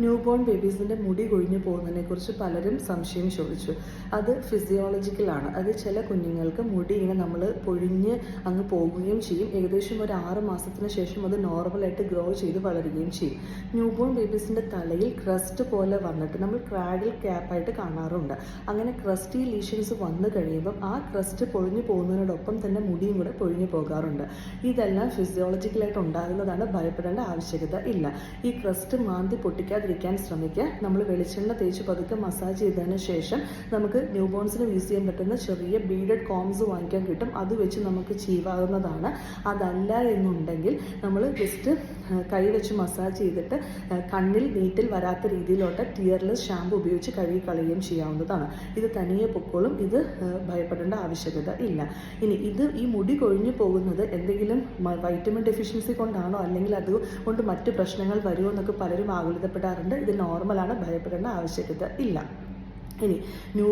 New born ബേബീസിന്റെ മുടി കൊഴിഞ്ഞു പോകുന്നതിനെക്കുറിച്ച് പലരും സംശയം ചോദിച്ചു. അത് ഫിസിയോളജിക്കലാണ് അത് ചില കുഞ്ഞുങ്ങൾക്ക് മുടി ഇങ്ങനെ നമ്മൾ പൊഴിഞ്ഞ് അങ്ങ് പോകുകയും ചെയ്യും. ഏകദേശം ഒരു ആറ് മാസത്തിന് ശേഷം അത് നോർമലായിട്ട് ഗ്രോ ചെയ്ത് വളരുകയും ചെയ്യും. ന്യൂ ബോൺ ബേബീസിന്റെ തലയിൽ ക്രസ്റ്റ് പോലെ വന്നിട്ട് നമ്മൾ ക്രാഡിൽ ക്യാപ്പായിട്ട് കാണാറുണ്ട്. അങ്ങനെ ക്രസ്റ്റി ലീഷൻസ് വന്നു കഴിയുമ്പം ആ ക്രസ്റ്റ് പൊഴിഞ്ഞു പോകുന്നതിനോടൊപ്പം തന്നെ മുടിയും കൂടെ പൊഴിഞ്ഞു പോകാറുണ്ട്. ഇതെല്ലാം ഫിസിയോളജിക്കലായിട്ട് ഉണ്ടാകുന്നതാണ് ഭയപ്പെടേണ്ട ആവശ്യകത ഇല്ല. ഈ ക്രസ്റ്റ് മാന്തി പൊട്ടിക്കാതിരിക്കാൻ ശ്രമിക്കുക. നമ്മൾ വെളിച്ചെണ്ണ തേച്ച് പതുക്കെ മസാജ് ചെയ്തതിന് ശേഷം നമുക്ക് ന്യൂ ബോൺസിന് യൂസ് ചെയ്യാൻ പറ്റുന്ന ചെറിയ ബീഡഡ് കോംസ് വാങ്ങിക്കാൻ കിട്ടും. അത് വെച്ച് നമുക്ക് ചീവാകുന്നതാണ് അതല്ല എന്നുണ്ടെങ്കിൽ നമ്മൾ ജസ്റ്റ് കൈ വെച്ച് മസാജ് ചെയ്തിട്ട് കണ്ണിൽ നീറ്റിൽ വരാത്ത രീതിയിലോട്ട് ടിയർലെസ് ഷാമ്പു ഉപയോഗിച്ച് കഴുകി കളയുകയും ചെയ്യാവുന്നതാണ്. ഇത് തനിയെ പൊക്കോളും ഇത് ഭയപ്പെടേണ്ട ആവശ്യകത ഇല്ല. ഇനി ഇത് ഈ മുടി കൊഴിഞ്ഞു പോകുന്നത് എന്തെങ്കിലും വൈറ്റമിൻ ഡെഫിഷ്യൻസി കൊണ്ടാണോ അല്ലെങ്കിൽ അതുകൊണ്ട് മറ്റു പ്രശ്നങ്ങൾ വരുമോ എന്നൊക്കെ പലരും ആകുലതപ്പെടാറുണ്ട്. ഇത് നോർമലാണ് ഭയപ്പെടേണ്ട ആവശ്യകത ഇല്ല. ഇനി ന്യൂ